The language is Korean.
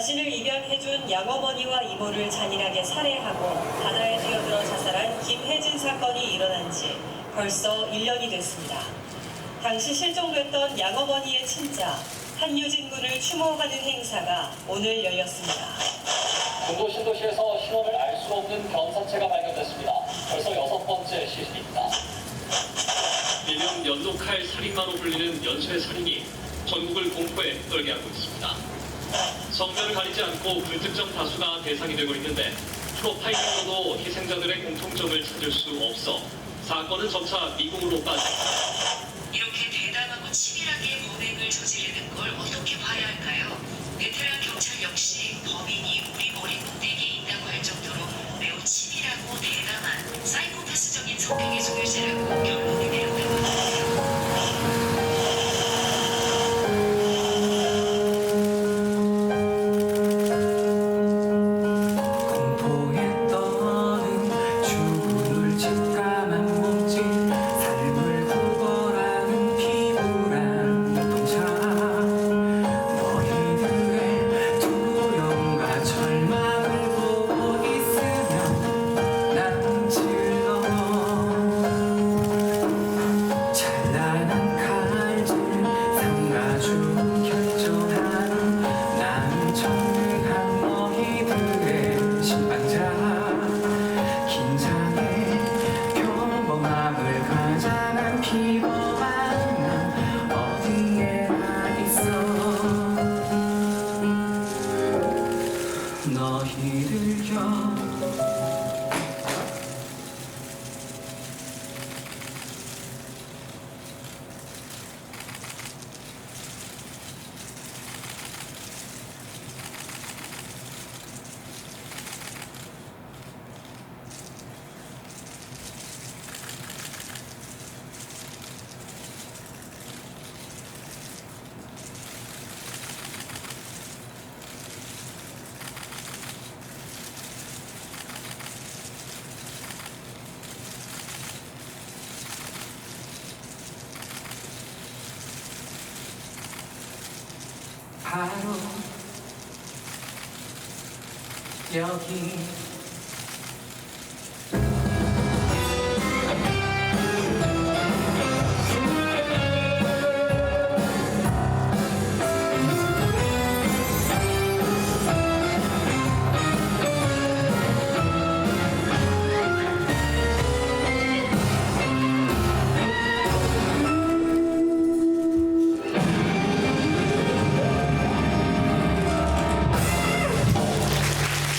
자신을 입양해준 양어머니와 이모를 잔인하게 살해하고 바다에 뛰어들어 자살한 김혜진 사건이 일어난 지 벌써 1년이 됐습니다. 당시 실종됐던 양어머니의 친자 한유진 군을 추모하는 행사가 오늘 열렸습니다. 중도 신도시에서 신원을 알 수 없는 변사체가 발견됐습니다. 벌써 여섯 번째 시신입니다. 일명 연노칼 살인마로 불리는 연쇄 살인이 전국을 공포에 떨게 하고 있습니다. 성별을 가리지 않고 불특정 다수가 대상이 되고 있는데 프로파일링으로도 희생자들의 공통점을 찾을 수 없어 사건은 점차 미궁으로 빠집니다. 이렇게 대담하고 치밀하게 범행을 저지르는 걸 어떻게 봐야 할까요? 베테랑 경찰 역시 범인이 우리 머리 꼭대기에 있다고 할 정도로 매우 치밀하고 대담한 사이코패스적인 성격의 소유자라고 바로 여기